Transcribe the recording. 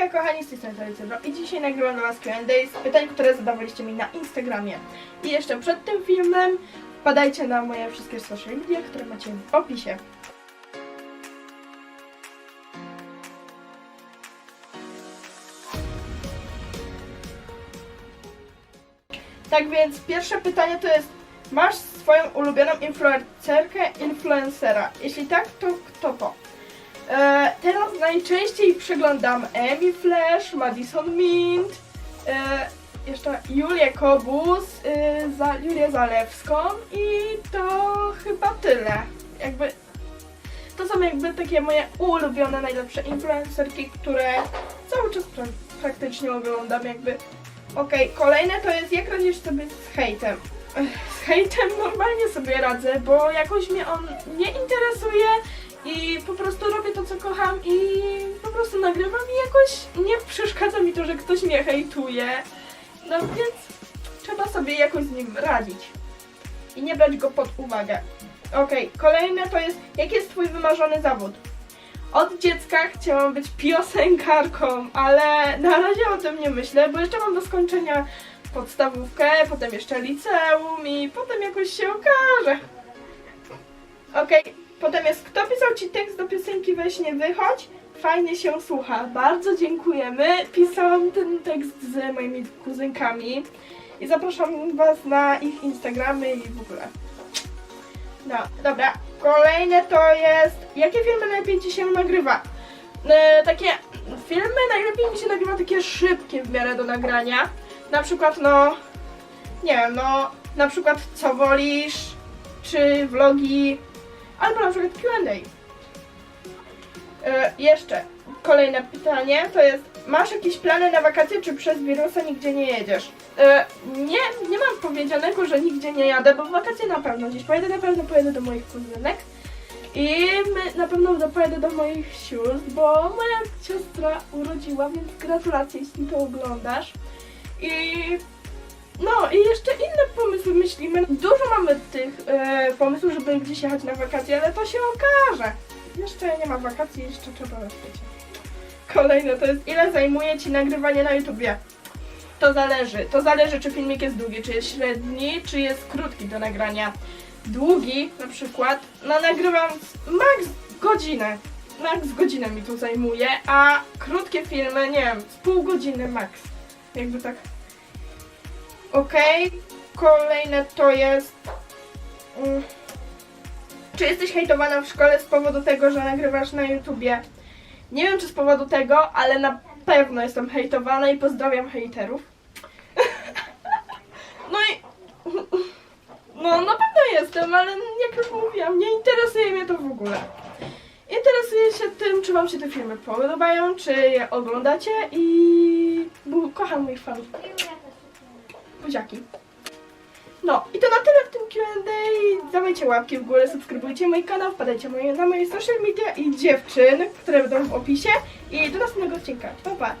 Hejka kochani, z tej strony Alicja Bro i dzisiaj nagrywam dla Was Q&A z pytań, które zadawaliście mi na Instagramie. I jeszcze przed tym filmem wpadajcie na moje wszystkie social media, które macie w opisie. Tak więc pierwsze pytanie to jest Masz swoją ulubioną influencerkę, influencera? Jeśli tak, to kto to? E, teraz najczęściej przeglądam Amy Flash, Madison Mint, e, jeszcze Julię Kobus, e, za, Julię Zalewską i to chyba tyle. Jakby to są jakby takie moje ulubione, najlepsze influencerki, które cały czas pra praktycznie oglądam jakby. Okej, kolejne to jest jak radzisz sobie z hejtem. Ech, Z hejtem normalnie sobie radzę, bo jakoś mnie on nie interesuje i po prostu robię to, co kocham i po prostu nagrywam i jakoś nie przeszkadza mi to, że ktoś mnie hejtuje. No więc trzeba sobie jakoś z nim radzić i nie brać go pod uwagę. Okej, kolejne to jest, jaki jest twój wymarzony zawód? Od dziecka chciałam być piosenkarką, ale na razie o tym nie myślę, bo jeszcze mam do skończenia podstawówkę, potem jeszcze liceum i potem jakoś się okaże. Okej, potem jest kto pisał ci tekst do piosenki Weź nie wychodź? Fajnie się słucha. Bardzo dziękujemy. Pisałam ten tekst z moimi kuzynkami i zapraszam was na ich Instagramy i w ogóle. No, dobra. Kolejne to jest jakie filmy najlepiej ci się nagrywa? E, takie filmy najlepiej mi się nagrywa takie szybkie w miarę do nagrania. Na przykład no nie wiem, no na przykład co wolisz, czy vlogi, albo na przykład Q&A. E, jeszcze kolejne pytanie to jest masz jakieś plany na wakacje, czy przez wirusa nigdzie nie jedziesz? E, nie, nie mam powiedzianego, że nigdzie nie jadę, bo w wakacje na pewno gdzieś pojedę, na pewno pojedę do moich kuzynek. I my, na pewno pojedę do moich sióstr, bo moja siostra urodziła, więc gratulacje, jeśli to oglądasz. I no i jeszcze inne pomysły myślimy. Dużo mamy tych e, pomysłów, żeby gdzieś jechać na wakacje, ale to się okaże. Jeszcze nie ma wakacji, jeszcze trzeba wiecie. Kolejne to jest ile zajmuje Ci nagrywanie na YouTubie? To zależy. To zależy, czy filmik jest długi, czy jest średni, czy jest krótki do nagrania. Długi na przykład, no nagrywam max godzinę. Max godzinę mi to zajmuje, a krótkie filmy, nie wiem, z pół godziny max. Jakby tak Okej, kolejne to jest. mm, Czy jesteś hejtowana w szkole z powodu tego, że nagrywasz na YouTubie? Nie wiem, czy z powodu tego, ale na pewno jestem hejtowana i pozdrawiam hejterów. No i. No, na pewno jestem, ale jak już mówiłam, nie interesuje mnie to w ogóle. Interesuję się tym, czy Wam się te filmy podobają, czy je oglądacie i. Bo kocham moich fanów. Buziaki. No i to na tyle w tym Q&A. Dawajcie łapki w górę, subskrybujcie mój kanał, wpadajcie moje, na moje social media i dziewczyn, które będą w opisie. I do następnego odcinka. Pa, pa!